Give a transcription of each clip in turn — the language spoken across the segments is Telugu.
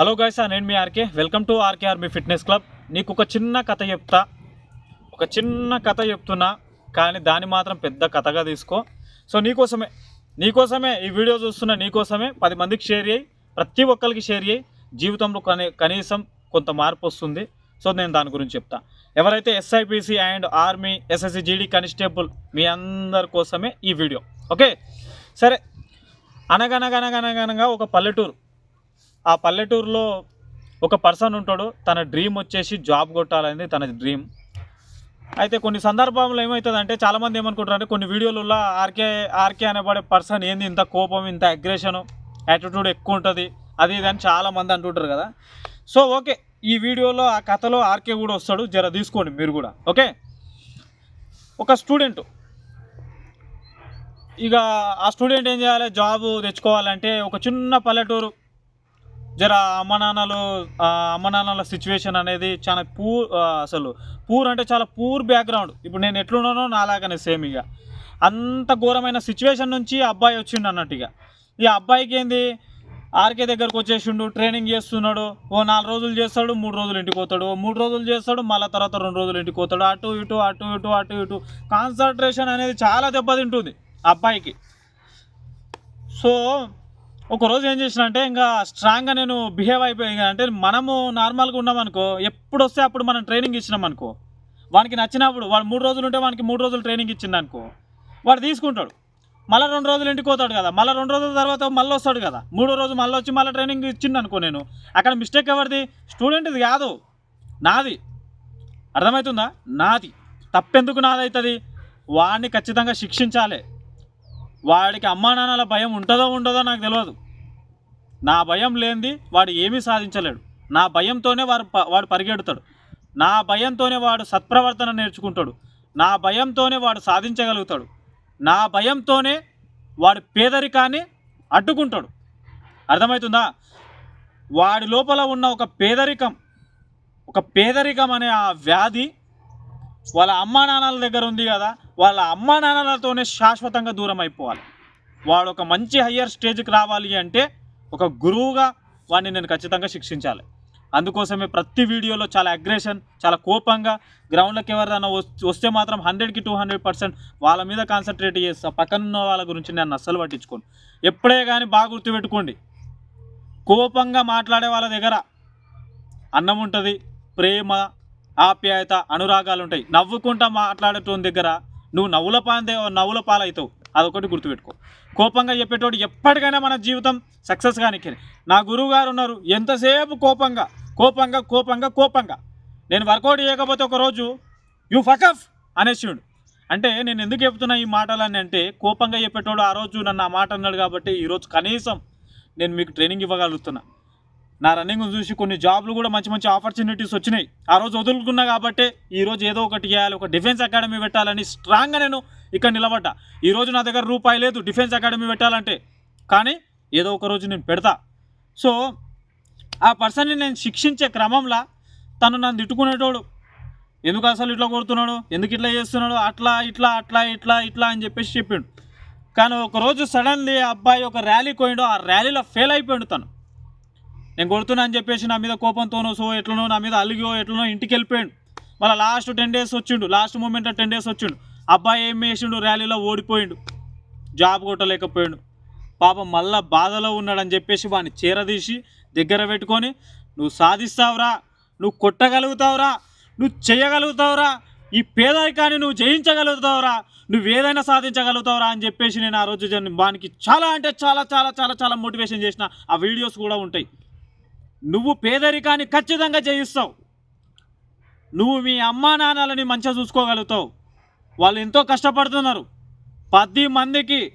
హలో గాయస్ నేను మీ RK. Welcome to RK army fitness club నీకు ఒక చిన్న కథ చెప్తా. ఒక చిన్న కథ చెప్తున్నా కానీ దాన్ని మాత్రం పెద్ద కథగా తీసుకో. సో నీకోసమే నీకోసమే ఈ వీడియో చూస్తున్న నీకోసమే పది మందికి షేర్ చేయి. ప్రతి ఒక్కరికి షేర్ చేయి. జీవితంలో కనీ కనీసం కొంత మార్పు వస్తుంది. సో నేను దాని గురించి చెప్తా. ఎవరైతే SIPC and army SSC GD constable మీ అందరి కోసమే ఈ వీడియో. ఓకే సరే. అనగనగనగనగనగా ఒక పల్లెటూరు. ఆ పల్లెటూరులో ఒక పర్సన్ ఉంటాడు తన డ్రీమ్ వచ్చేసి జాబ్ కొట్టాలనేది తన డ్రీమ్. అయితే కొన్ని సందర్భంలో ఏమవుతుందంటే చాలామంది ఏమనుకుంటారంటే కొన్ని వీడియోలలో ఆర్కే ఆర్కే అనేబడే పర్సన్ ఏంది ఇంత కోపం ఇంత అగ్రెషను యాటిట్యూడ్ ఎక్కువ ఉంటుంది అది ఇది అని చాలామంది అంటుంటారు కదా. సో ఓకే ఈ వీడియోలో ఆ కథలో ఆర్కే కూడా వస్తాడు జర తీసుకోండి మీరు కూడా ఓకే? ఒక స్టూడెంట్. ఇక ఆ స్టూడెంట్ ఏం చేయాలి? జాబ్ తెచ్చుకోవాలంటే ఒక చిన్న పల్లెటూరు జర అమ్మ నాన్నలు అమ్మ నాన్నల సిచ్యువేషన్ అనేది చాలా పూర్ అసలు పూర్ అంటే చాలా పూర్ బ్యాక్గ్రౌండ్ ఇప్పుడు నేను ఎట్లున్నానో నాలాగానే సేమ్ ఇక అంత ఘోరమైన సిచ్యువేషన్ నుంచి అబ్బాయి వచ్చిండు అన్నట్టు ఇక ఈ అబ్బాయికి ఏంది? ఆర్కే దగ్గరకు వచ్చేసిండు ట్రైనింగ్ చేస్తున్నాడు ఓ నాలుగు రోజులు చేస్తాడు మూడు రోజులు ఇంటికి పోతాడు మూడు రోజులు చేస్తాడు మళ్ళీ తర్వాత రెండు రోజులు ఇంటికి పోతాడు. అటు ఇటు అటు ఇటు అటు ఇటు. కాన్సన్ట్రేషన్ అనేది చాలా దెబ్బతింటుంది ఆ అబ్బాయికి. సో ఒక రోజు ఏం చేసిన అంటే ఇంకా స్ట్రాంగ్గా నేను బిహేవ్ అయిపోయాను అంటే మనము నార్మల్గా ఉన్నామనుకో ఎప్పుడు వస్తే అప్పుడు మనం ట్రైనింగ్ ఇచ్చినాం అనుకో వానికి నచ్చినప్పుడు వాడు మూడు రోజులు ఉంటే వానికి మూడు రోజులు ట్రైనింగ్ ఇచ్చింది అనుకో వాడు తీసుకుంటాడు. మళ్ళీ రెండు రోజులు ఇంటికి పోతాడు కదా మళ్ళీ రెండు రోజుల తర్వాత మళ్ళీ వస్తాడు కదా మూడో రోజు మళ్ళీ వచ్చి మళ్ళీ ట్రైనింగ్ ఇచ్చింది అనుకో నేను. అక్కడ మిస్టేక్ ఎవరిది? స్టూడెంట్ ఇది కాదు నాది. అర్థమవుతుందా? నాది. తప్పెందుకు నాదవుతుంది వాడిని ఖచ్చితంగా శిక్షించాలి. వాడికి అమ్మా నాన్నల భయం ఉంటుందో ఉండదో నాకు తెలియదు. నా భయం లేనిది వాడు ఏమీ సాధించలేడు. నా భయంతోనే వాడు ప- వాడు పరిగెడతాడు. నా భయంతోనే వాడు సత్ప్రవర్తన నేర్చుకుంటాడు. నా భయంతోనే వాడు సాధించగలుగుతాడు. నా భయంతోనే వాడు పేదరికాన్ని అడ్డుకుంటాడు. అర్థమవుతుందా? వాడి లోపల ఉన్న ఒక పేదరికం ఒక పేదరికం అనే ఆ వ్యాధి వాళ్ళ అమ్మా నాన్నల దగ్గర ఉంది కదా వాళ్ళ అమ్మా నాన్నలతోనే శాశ్వతంగా దూరం అయిపోవాలి. వాడు ఒక మంచి హయ్యర్ స్టేజ్కి రావాలి అంటే ఒక గురువుగా వాడిని నేను ఖచ్చితంగా శిక్షించాలి. అందుకోసమే ప్రతి వీడియోలో చాలా అగ్రెషన్ చాలా కోపంగా గ్రౌండ్లోకి ఎవరైనా వస్తే మాత్రం హండ్రెడ్కి టూ హండ్రెడ్ పర్సెంట్ వాళ్ళ మీద కాన్సన్ట్రేట్ చేస్తా. పక్కనున్న వాళ్ళ గురించి నేను అస్సలు పట్టించుకోను. ఎప్పుడే కానీ బాగా గుర్తుపెట్టుకోండి. కోపంగా మాట్లాడే వాళ్ళ దగ్గర అన్నం ఉంటుంది ప్రేమ ఆప్యాయత అనురాగాలు ఉంటాయి నవ్వుకుంటా మాట్లాడేటోని దగ్గర నువ్వు నవ్వుల పాందే నవ్వుల పాలవుతావు అదొకటి గుర్తుపెట్టుకో. కోపంగా చెప్పేటోడు ఎప్పటికైనా మన జీవితం సక్సెస్ కానికి. నా గురువు గారు ఉన్నారు. ఎంతసేపు కోపంగా కోపంగా కోపంగా కోపంగా. నేను వర్కౌట్ చేయకపోతే ఒకరోజు యు ఫకఫ్ అనేసిడు అంటే నేను ఎందుకు చెప్తున్నా ఈ మాటలన్నీ అంటే కోపంగా చెప్పేటోడు ఆ రోజు నన్ను ఆ మాట అన్నాడు కాబట్టి ఈరోజు కనీసం నేను మీకు ట్రైనింగ్ ఇవ్వగలుగుతున్నా. నా రన్నింగ్ చూసి కొన్ని జాబ్లు కూడా మంచి మంచి ఆపర్చునిటీస్ వచ్చినాయి. ఆ రోజు వదులుకున్నా కాబట్టి ఈరోజు ఏదో ఒకటి చేయాలి ఒక డిఫెన్స్ అకాడమీ పెట్టాలని స్ట్రాంగ్గా నేను ఇక్కడ నిలబడ్డా. ఈ రోజు నా దగ్గర రూపాయి లేదు డిఫెన్స్ అకాడమీ పెట్టాలంటే. కానీ ఏదో ఒక రోజు నేను పెడతా. సో ఆ పర్సన్ని నేను శిక్షించే క్రమంలో తను నన్ను తిట్టుకునేటోడు. ఎందుకు అసలు ఇట్లా కొడుతున్నాడు? ఎందుకు ఇట్లా చేస్తున్నాడు? అట్లా ఇట్లా అట్లా ఇట్లా ఇట్లా అని చెప్పేసి చెప్పిండు. కానీ ఒకరోజు సడన్లీ ఆ అబ్బాయి ఒక ర్యాలీ పోయిండు ఆ ర్యాలీలో ఫెయిల్ అయిపోయిండు తను. నేను కొడుతున్నా అని చెప్పేసి నా మీద కోపంతోనో సో ఎట్లనో నా మీద అలిగో ఎట్లనో ఇంటికి వెళ్ళిపోయాడు. మళ్ళీ లాస్ట్ టెన్ డేస్ వచ్చిండు. లాస్ట్ మూమెంట్ టెన్ డేస్ వచ్చిండు. అబ్బాయి ఏం వేసిండు ర్యాలీలో ఓడిపోయిండు. జాబ్ కొట్టలేకపోయాడు. పాపం మళ్ళా బాధలో ఉన్నాడని చెప్పేసి వాడిని చీరదీసి దగ్గర పెట్టుకొని నువ్వు సాధిస్తావురా నువ్వు కొట్టగలుగుతావురా నువ్వు చేయగలుగుతావురా ఈ పేదరికాన్ని నువ్వు జయించగలుగుతావురా నువ్వు ఏదైనా సాధించగలుగుతావురా అని చెప్పేసి నేను ఆ రోజు జన్- వానికి చాలా అంటే చాలా చాలా చాలా చాలా మోటివేషన్ చేసిన ఆ వీడియోస్ కూడా ఉంటాయి. నువ్వు పేదరికాన్ని ఖచ్చితంగా జయిస్తావు. నువ్వు మీ అమ్మా నాన్నలని మంచిగా చూసుకోగలుగుతావు. వాళ్ళు ఎంతో కష్టపడుతున్నారు. పది మందికి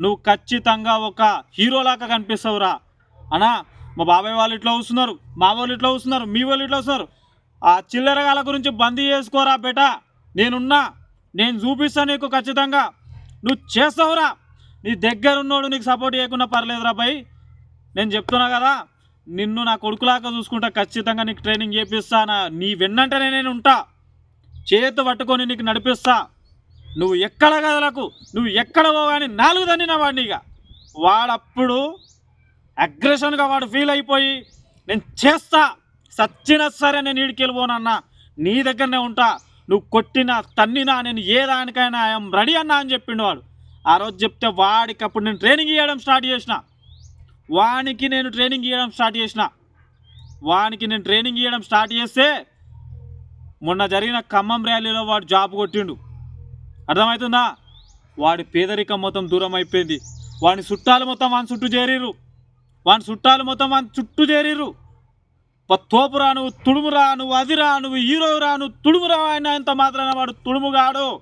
నువ్వు ఖచ్చితంగా ఒక హీరోలాగా కనిపిస్తావురా. అనా మా బాబాయ్ వాళ్ళు ఇట్లా వస్తున్నారు మా వాళ్ళు ఇట్లా వస్తున్నారు మీ వాళ్ళు ఇట్లా వస్తున్నారు. ఆ చిల్లరగాల గురించి బందీ చేసుకోరా బేటా. నేనున్నా నేను చూపిస్తాను నీకు ఖచ్చితంగా. నువ్వు చేస్తావురా. నీ దగ్గర ఉన్నోడు నీకు సపోర్ట్ చేయకుండా పర్లేదురా భయ్ నేను చెప్తున్నా కదా నిన్ను నా కొడుకులాగా చూసుకుంటా ఖచ్చితంగా నీకు ట్రైనింగ్ చేపిస్తానా. నీ వెన్నంటనే నేను ఉంటా. చేతి పట్టుకొని నీకు నడిపిస్తా. నువ్వు ఎక్కడ కదలకు? నువ్వు ఎక్కడ కానీ నాలుగు దండిన వాడిని ఇక. వాడప్పుడు అగ్రెషన్గా వాడు ఫీల్ అయిపోయి నేను చేస్తా. సచ్చినా సరే నేను ఈడికెళ్ళిపోనన్నా నీ దగ్గరనే ఉంటా. నువ్వు కొట్టినా తన్నినా నేను ఏ దానికైనా ఐఎమ్ రెడీ అన్నా అని చెప్పిండు వాడు. ఆ రోజు చెప్తే వాడికి అప్పుడు నేను ట్రైనింగ్ ఇవ్వడం స్టార్ట్ చేసిన. వానికి నేను ట్రైనింగ్ ఇవ్వడం స్టార్ట్ చేసిన. వానికి నేను ట్రైనింగ్ ఇవ్వడం స్టార్ట్ చేస్తే మొన్న జరిగిన ఖమ్మం ర్యాలీలో వాడు జాబ్ కొట్టిండు. అర్థమవుతుందా? వాడి పేదరికం మొత్తం దూరం అయిపోయింది. వాని చుట్టాలు మొత్తం వాని చుట్టూ చేరిరు వాని చుట్టాలు మొత్తం వాని చుట్టూ చేరిర్రు. ప- తోపురా నువ్వు అది నువ్వు హీరో నువ్వు తుడుము నువ్వు ఆయన అయినంత మాత్రాన వాడు తుడుముగాడు.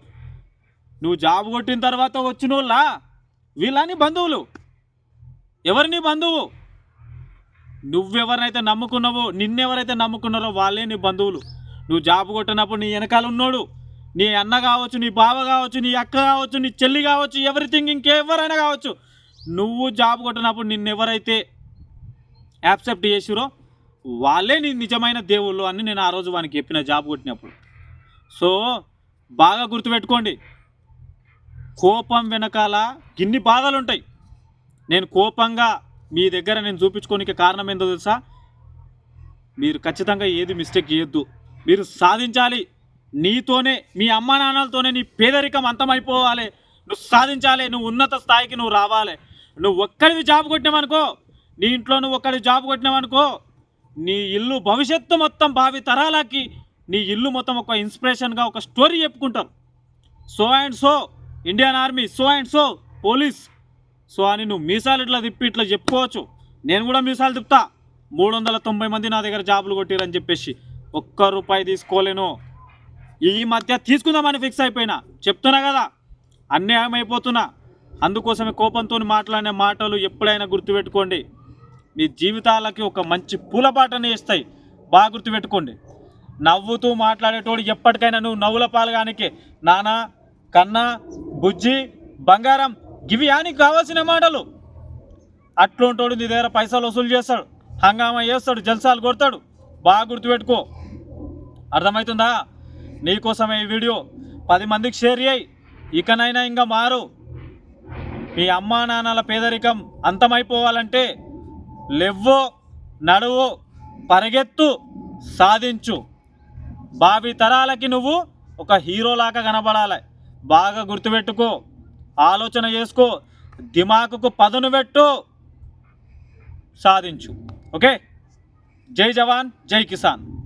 నువ్వు జాబ్ కొట్టిన తర్వాత వచ్చిన వాళ్ళ వీళ్ళని బంధువులు? ఎవరిని బంధువు? నువ్వెవరినైతే నమ్ముకున్నావో నిన్నెవరైతే నమ్ముకున్నారో వాళ్ళే నీ బంధువులు. నువ్వు జాబ్ కొట్టినప్పుడు నీ వెనకాల ఉన్నాడు నీ అన్న కావచ్చు నీ బావ కావచ్చు నీ అక్క కావచ్చు నీ చెల్లి కావచ్చు ఎవ్రీథింగ్ ఇంకెవరైనా కావచ్చు. నువ్వు జాబ్ కొట్టినప్పుడు నిన్నెవరైతే యాక్సెప్ట్ చేసిరో వాళ్ళే నీ నిజమైన దేవుళ్ళు అని నేను ఆ రోజు వానికి చెప్పిన జాబ్ కొట్టినప్పుడు. సో బాగా గుర్తుపెట్టుకోండి. కోపం వెనకాల గిన్ని బాధలు ఉంటాయి నేను కోపంగా మీ దగ్గర నేను చూపించుకోనికి కారణం ఏందో తెలుసా? మీరు ఖచ్చితంగా ఏది మిస్టేక్ చేయొద్దు. మీరు సాధించాలి. నీతోనే మీ అమ్మా నాన్నలతోనే నీ పేదరికం అంతమైపోవాలి. నువ్వు సాధించాలి. నువ్వు ఉన్నత స్థాయికి నువ్వు రావాలి. నువ్వు ఒక్కడివి జాబ్ కొట్టినావనుకో నీ ఇంట్లో నువ్వు ఒక్కడి జాబ్ కొట్టినావనుకో నీ ఇల్లు భవిష్యత్తు మొత్తం భావి తరాలకి నీ ఇల్లు మొత్తం ఒక ఇన్స్పిరేషన్గా ఒక స్టోరీ చెప్పుకుంటారు so and so Indian army so and so police so అని నువ్వు మీసాలు ఇట్లా తిప్పి ఇట్లా చెప్పుకోవచ్చు. నేను కూడా మీసాలు తిప్పుతా. మూడు వందల తొంభై మంది నా దగ్గర జాబులు కొట్టిరని చెప్పేసి ఒక్క రూపాయి తీసుకోలేను. ఈ మధ్య తీసుకుందామని ఫిక్స్ అయిపోయినా. చెప్తున్నా కదా అన్యాయం అయిపోతున్నా. అందుకోసమే కోపంతో మాట్లాడిన మాటలు ఎప్పుడైనా గుర్తుపెట్టుకోండి. మీ జీవితాలకి ఒక మంచి పూలపాటనే ఇస్తాయి. బాగా గుర్తుపెట్టుకోండి. నవ్వుతూ మాట్లాడేటోడు ఎప్పటికైనా నువ్వు నవ్వుల పాలగానికి. నానా కన్నా బుజ్జి బంగారం ఇవి యానికి కావాల్సిన మాటలు. అట్లుంటోడు నీ దగ్గర పైసలు వసూలు చేస్తాడు హంగామా చేస్తాడు జల్సాలు కొడతాడు. బాగా గుర్తుపెట్టుకో. అర్థమవుతుందా నీకోసమే ఈ వీడియో. పది మందికి షేర్ చేయి. ఇకనైనా ఇంకా మారు. మీ అమ్మా నాన్నల పేదరికం అంతమైపోవాలంటే లెవ్వో నడువు పరిగెత్తు సాధించు. భావి తరాలకి నువ్వు ఒక హీరోలాగా కనబడాలి. బాగా గుర్తుపెట్టుకో. ఆలోచన చేసుకో. దిమాకుకు పదును పెట్టు. సాధించు. ఓకే? జై జవాన్ జై కిసాన్.